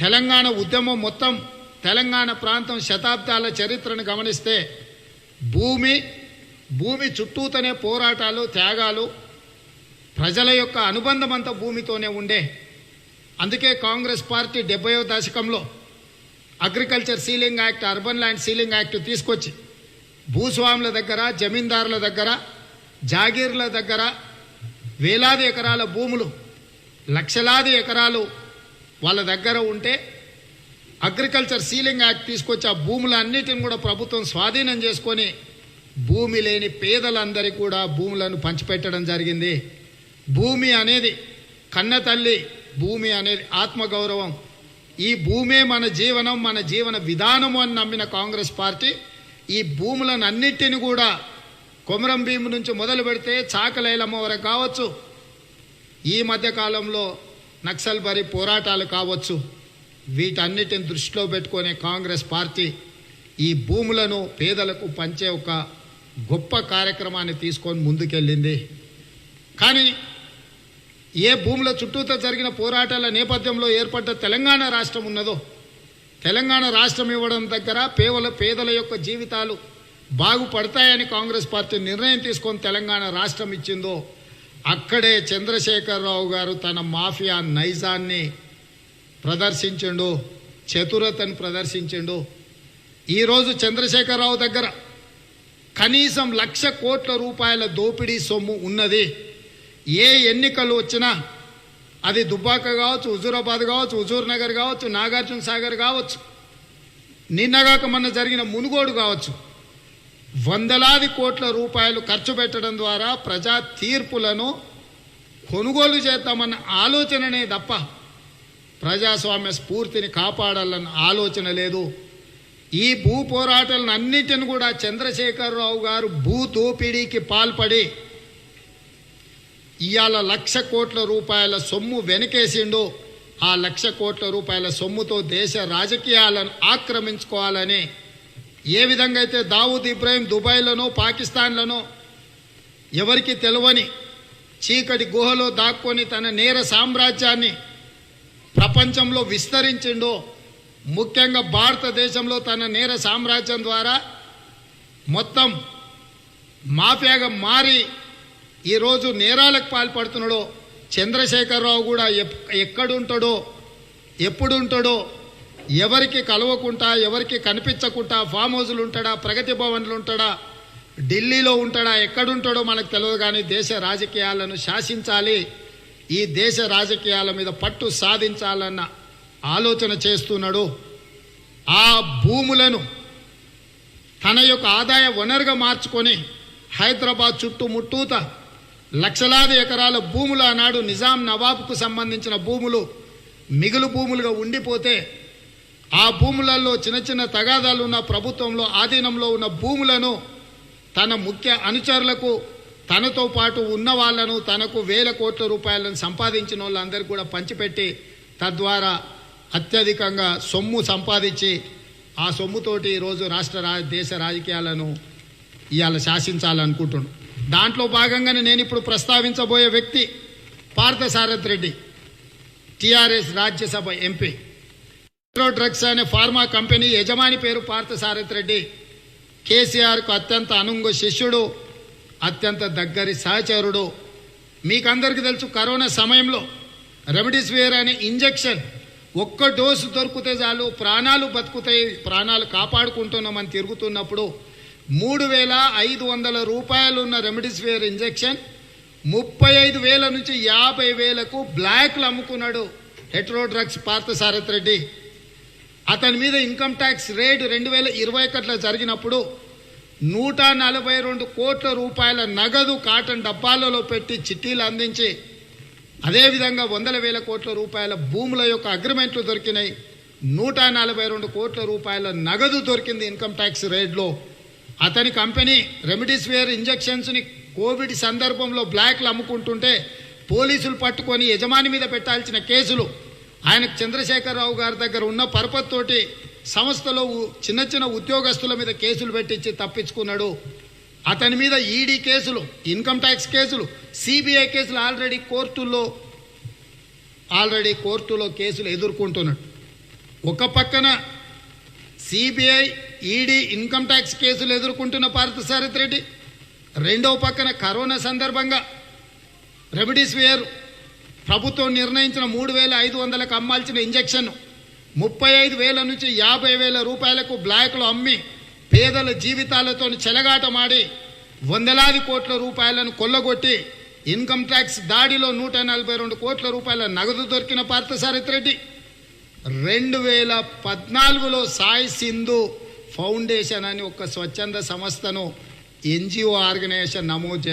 తెలంగాణ ఉద్యమం మొత్తం తెలంగాణ ప్రాంతం శతాబ్దాల చరిత్రను గమనిస్తే భూమి భూమి చుట్టూతనే పోరాటాలు త్యాగాలు ప్రజల యొక్క అనుబంధం అంతా భూమితోనే ఉండే. అందుకే కాంగ్రెస్ పార్టీ డెబ్బయో దశకంలో agriculture ceiling act urban land ceiling act తీసుకొచ్చి భూస్వాముల దగ్గర జమీందారుల దగ్గర జాగీర్ల దగ్గర వేలాది ఎకరాల భూములు లక్షలాది ఎకరాలు వాళ్ళ దగ్గర ఉంటే అగ్రికల్చర్ సీలింగ్ యాక్ట్ తీసుకొచ్చి ఆ భూములన్నిటిని కూడా ప్రభుత్వం స్వాధీనం చేసుకొని భూమి లేని పేదలందరికీ కూడా భూములను పంచిపెట్టడం జరిగింది. భూమి అనేది కన్న తల్లి భూమి అనేది ఆత్మగౌరవం. ఈ భూమే మన జీవనం మన జీవన విధానము అని నమ్మిన కాంగ్రెస్ పార్టీ ఈ భూములను అన్నిటిని కూడా కొమరం భీము నుంచి మొదలు పెడితే చాకలైలమ్మ వరకు కావచ్చు. ఈ మధ్యకాలంలో నక్సల్ బరి పోరాటాలు కావచ్చు వీటన్నిటిని దృష్టిలో పెట్టుకునే కాంగ్రెస్ పార్టీ ఈ భూములను పేదలకు పంచే ఒక గొప్ప కార్యక్రమాన్ని తీసుకొని ముందుకెళ్ళింది. కానీ ఏ భూముల చుట్టూతో జరిగిన పోరాటాల నేపథ్యంలో ఏర్పడ్డ తెలంగాణ రాష్ట్రం ఉన్నదో తెలంగాణ రాష్ట్రం ఇవ్వడం దగ్గర పేదల పేదల యొక్క జీవితాలు బాగుపడతాయని కాంగ్రెస్ పార్టీ నిర్ణయం తీసుకొని తెలంగాణ రాష్ట్రం ఇచ్చిందో అక్కడే చంద్రశేఖరరావు గారు తన మాఫియా నైజాన్ని ప్రదర్శించండు చతురతను ప్రదర్శించండు. ఈరోజు చంద్రశేఖరరావు దగ్గర కనీసం లక్ష కోట్ల రూపాయల దోపిడీ సొమ్ము ఉన్నది. ఏ ఎన్నికలు వచ్చినా అది దుబ్బాక కావచ్చు హుజూరాబాద్ కావచ్చు హుజూర్ నగర్ కావచ్చు నాగార్జున సాగర్ కావచ్చు నిన్నగాక మొన్న జరిగిన మునుగోడు కావచ్చు. వందలాది కోట్ల రూపాయలు ఖర్చు పెట్టడం ద్వారా ప్రజా తీర్పులను కొనుగోలు చేద్దామన్న ఆలోచననే తప్ప ప్రజాస్వామ్య స్ఫూర్తిని కాపాడాలన్న ఆలోచన లేదు. ఈ భూ పోరాటాలను అన్నిటిని కూడా చంద్రశేఖరరావు గారు భూ దోపిడీకి పాల్పడి ఇవాళ లక్ష కోట్ల రూపాయల సొమ్ము వెనకేసిండు. ఆ లక్ష కోట్ల రూపాయల సొమ్ముతో దేశ రాజకీయాలను ఆక్రమించుకోవాలని ఏ విధంగా అయితే దావూద్ ఇబ్రాహీం దుబాయ్లోనో పాకిస్తాన్లోనో ఎవరికి తెలియని చీకటి గుహలో దాక్కొని తన నేర సామ్రాజ్యాన్ని ప్రపంచంలో విస్తరించిండో ముఖ్యంగా భారతదేశంలో తన నేర సామ్రాజ్యం ద్వారా మొత్తం మాఫియాగా మారి ఈరోజు నేరాలకు పాల్పడుతున్నాడో చంద్రశేఖరరావు కూడా ఎక్కడుంటాడో ఎప్పుడుంటాడో ఎవరికి కలవకుండా ఎవరికి కనిపించకుండా ఫామ్ హౌజులు ఉంటాడా ప్రగతి భవన్లు ఉంటాడా ఢిల్లీలో ఉంటాడా ఎక్కడుంటాడో మనకు తెలియదు కానీ దేశ రాజకీయాలను శాసించాలి ఈ దేశ రాజకీయాల మీద పట్టు సాధించాలన్న ఆలోచన చేస్తున్నాడు. ఆ భూములను తన యొక్క ఆదాయ వనరుగా మార్చుకొని హైదరాబాద్ చుట్టుముట్టూత లక్షలాది ఎకరాల భూములు ఆనాడు నిజాం నవాబ్కు సంబంధించిన భూములు మిగులు భూములుగా ఉండిపోతే ఆ భూములలో చిన్న చిన్న తగాదాలు ఉన్న ప్రభుత్వంలో ఆధీనంలో ఉన్న భూములను తన ముఖ్య అనుచరులకు తనతో పాటు ఉన్న వాళ్ళను తనకు వేల కోట్ల రూపాయలను సంపాదించిన వాళ్ళందరికీ కూడా పంచిపెట్టి తద్వారా అత్యధికంగా సొమ్ము సంపాదించి ఆ సొమ్ముతోటి ఈరోజు రాష్ట్ర రా దేశ రాజకీయాలను ఇవాళ శాసించాలనుకుంటున్నాను దాంట్లో భాగంగానే నేను ఇప్పుడు ప్రస్తావించబోయే వ్యక్తి పార్థసారథ్ రెడ్డి టిఆర్ఎస్ రాజ్యసభ ఎంపీ. డ్రగ్స్ అనే ఫార్మా కంపెనీ యజమాని పేరు పార్థసారథి రెడ్డి. కేసీఆర్కు అత్యంత అనుంగు శిష్యుడు అత్యంత దగ్గరి సహచరుడు. మీకందరికీ తెలుసు కరోనా సమయంలో రెమిడిసివిర్ అనే ఇంజెక్షన్ ఒక్క డోసు దొరికితే చాలు ప్రాణాలు బతుకుతాయి ప్రాణాలు కాపాడుకుంటున్నామని తిరుగుతున్నప్పుడు మూడు వేల ఐదు వందల రూపాయలు ఉన్న రెమిడిసివిర్ ఇంజెక్షన్ ముప్పై ఐదు వేల నుంచి యాభై వేలకు బ్లాక్లు అమ్ముకున్నాడు హెట్రో డ్రగ్స్ పార్థసారథి రెడ్డి. అతని మీద ఇన్కమ్ ట్యాక్స్ రేటు రెండు వేల ఇరవై ఒకటిలో జరిగినప్పుడు నూట నలభై రెండు కోట్ల రూపాయల నగదు కాటన్ డబ్బాలలో పెట్టి చిట్టీలు అందించి అదేవిధంగా వందల వేల కోట్ల రూపాయల భూముల యొక్క అగ్రిమెంట్లు దొరికినాయి. నూట నలభై రెండు కోట్ల రూపాయల నగదు దొరికింది ఇన్కమ్ ట్యాక్స్ రేడ్లో అతని కంపెనీ రెమిడిసివిర్ ఇంజెక్షన్స్ని కోవిడ్ సందర్భంలో బ్లాక్లు అమ్ముకుంటుంటే పోలీసులు పట్టుకొని యజమాని మీద పెట్టాల్సిన కేసులు ఆయనకు చంద్రశేఖరరావు గారి దగ్గర ఉన్న పరపతి తోటి సంస్థలో చిన్న చిన్న ఉద్యోగస్తుల మీద కేసులు పెట్టించి తప్పించుకున్నాడు. అతని మీద ఈడీ కేసులు ఇన్కమ్ ట్యాక్స్ కేసులు సిబిఐ కేసులు ఆల్రెడీ కోర్టుల్లో ఆల్రెడీ కోర్టులో కేసులు ఎదుర్కొంటున్నాడు. ఒక పక్కన సిబిఐ ఈడీ ఇన్కమ్ ట్యాక్స్ కేసులు ఎదుర్కొంటున్న పార్థసారథి రెడ్డి రెండవ పక్కన కరోనా సందర్భంగా రెమిడిసివియర్ ప్రభుత్వం నిర్ణయించిన మూడు వేల ఐదు వందలకు అమ్మాల్సిన ఇంజక్షన్ ముప్పై ఐదు వేల నుంచి యాభై వేల రూపాయలకు బ్లాక్లో అమ్మి పేదల జీవితాలతో చెలగాటమాడి వందలాది కోట్ల రూపాయలను కొల్లగొట్టి ఇన్కమ్ ట్యాక్స్ దాడిలో నూట నలభై రెండు కోట్ల రూపాయల నగదు దొరికిన పార్థసారథి రెడ్డి. రెండు వేల పద్నాలుగులో సాయి సింధు ఫౌండేషన్ అని ఒక స్వచ్ఛంద సంస్థను ఎన్జిఓ ఆర్గనైజేషన్ నమోదు